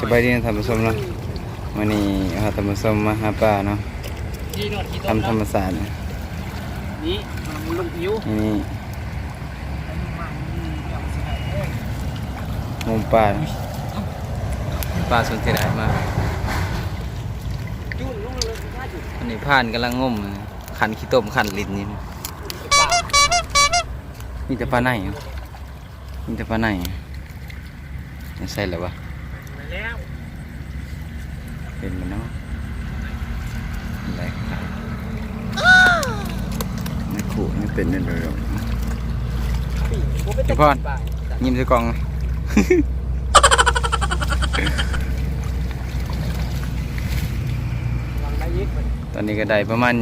สบายดีนะท่านผู้ชมเนาะวันนี้เอาท่านผู้ชมมาหาปลาเนาะที่นวดที่ต้ทำธรรมศาสตร์นี่มันลุกยิ้วนี่มุมปลาเนาะปลาสนที่ไหนมายุ่นลุกเลยน่าจุดอันนี้ผ่านกำลังงมขันขี้ต้มขันลิ้นนี่ปากมีแต่ปลาไหนเนาะมีแต่ปลาไหนไม่ใช่เหรอวะมา แล้วเป็นมันเนาะอะไรครับไม่ขู่ไม่เป็นเลยหรอกปีกผมเป็นพี่พรยิ้มใส่กล่องวางได้ยิกมันตอนนี้ก็ได้ประมาณ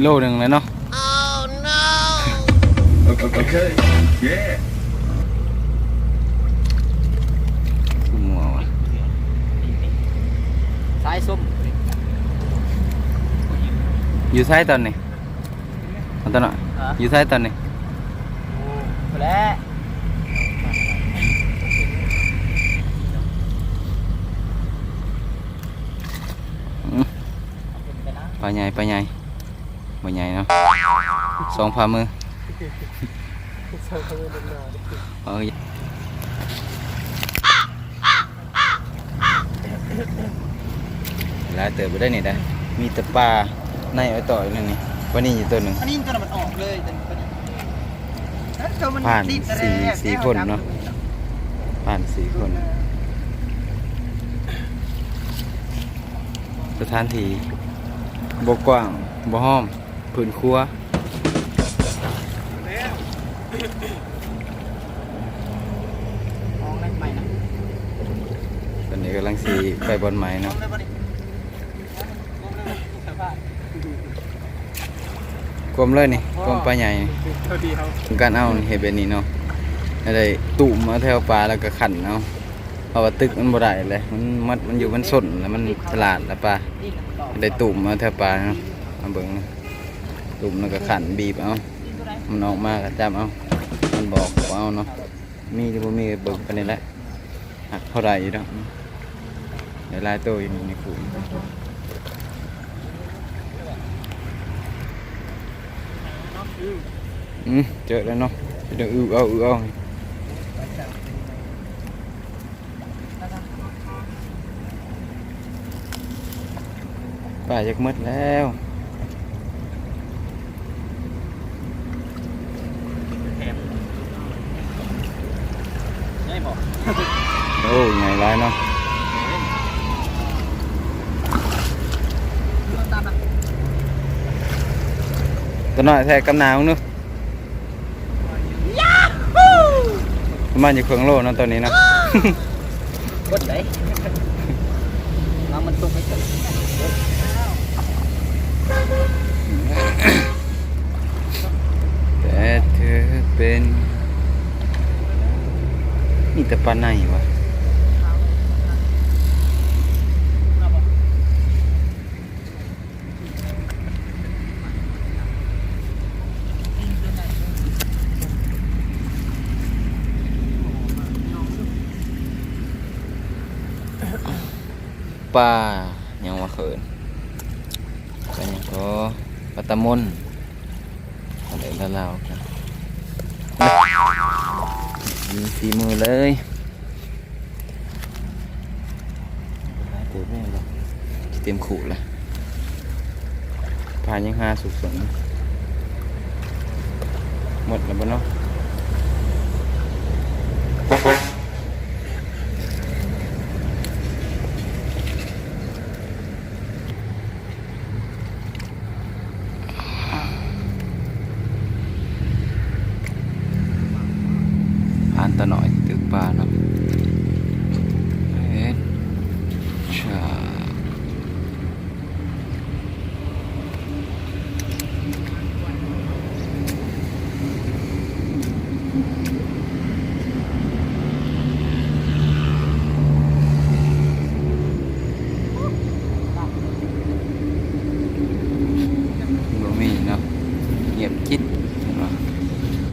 โลหนึ่งแล้วเนาะ Okay. Yeah. คือหมัววะ สายส้มอยู่ท้ายตอนนี้เอาตอนน่ะฮะอยู่ท้ายตอนนี้พอแล้วอื้อปลาใหญ่ปลาใหญ่ปลาใหญ่เนาะสองฝ่ามือเอ้ย หลายเติบไปได้นี่ได้ มีแต่ปลาในเอาต่ออีกนึงนี่วันนี้อยู่ตัวหนึ่งอันนี้ตัวมันออกเลยแต่ตัวนี้แล้วตัวมันผ่านติดอะไรสี่แรกสี่คนเนอะผ่านสี่คน สถานที่บกว้างบ่ห้อมพื้นครัวออกได้ใหม่นะตอนนี้กำลังสีไปบอลไม้ออเนาะ กได้บ่ดิออกได้บ่สภาพ กลมเลยนี่กลมปลาใหญ่นี่เท่าดียวการเอาเห็ดแบบนี้เนาะอะไรตุ่มมาแถวปลาแล้วก็ขันเอาเพราะว่าตึกมันบ่ได้เลยมันมันมันอยู่มันสนแล้วมันฉลาดแล้วปลานี่นะได้ตุ่มมาแถวปลาเนาะเอาเบิ่งตุ่มแล้วก็ขันบีบเอามันมันออกมาก็จับเอามันบอกเอาเนาะมีหรือบ่มีเบิ่งไปนี่แหละหักเท่าไรอยู่เนาะเดี๋ยวลายตัวอยู่ในฝูงอืม เจอแล้วเนาะเดี๋ยวอือเอาอือเอาป่าจะมืดแล้วได้บอกโอ้ยไงร้ายเนาะ ตามนะ ตัวน้อยแท้กำหนาวเนาะประมาณอยู่เครื่องโลเนาะตอนนี้เนาะกดไหนน้ำมันตกไม่ถึงแต่เธอเป็นนี่แต่ปลาไหนวะ ปลายังว่าเขินปลายังก็ปลาตะมนอะไรแล้วเรากันมีฝีมือเลยเต็มเลยเต็มขู่เลยผ่านยังห้าสุกสนหมดแล้วบ่เนาะ ผ่านตะ